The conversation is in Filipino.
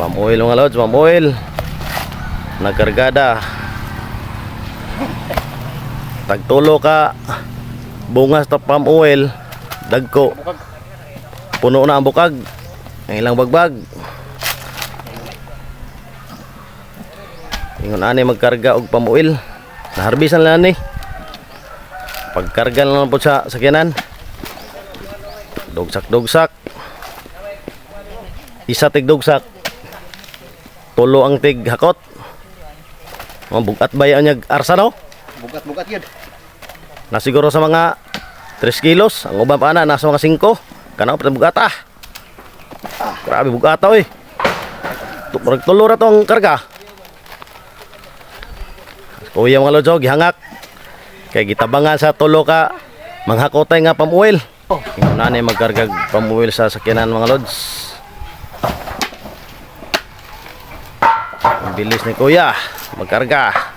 Palm oil mga lods, palm oil. Nagkargada. Tagtulo ka bungas ta palm oil. Dagko. Puno na ang bukag. Ang ilang bagbag. Ingon ani magkarga og palm oil. Naharbisan lang ni. Pagkarga lang po sa sakyanan. Dugsak-dugsak. Isa tig dugsak. Tulo ang tig hakot. Mga bugat ba yan yung arsa no? Bugat-bugat yun. Na siguro sa mga 3 kilos. Ang uban pa na, nasa mga 5. Kanaw pa bugata. Ah, grabe bugata oy. Tu- Murag tulo ra to ang karga. Kuya mga lods, oh, gihangak. Kay gitabangan sa tulo ka manghakotay nga pamuwil. Ingon na ni magkargag pamuwil sa sakyanan mga lods. Ang bilis ni kuya magkarga.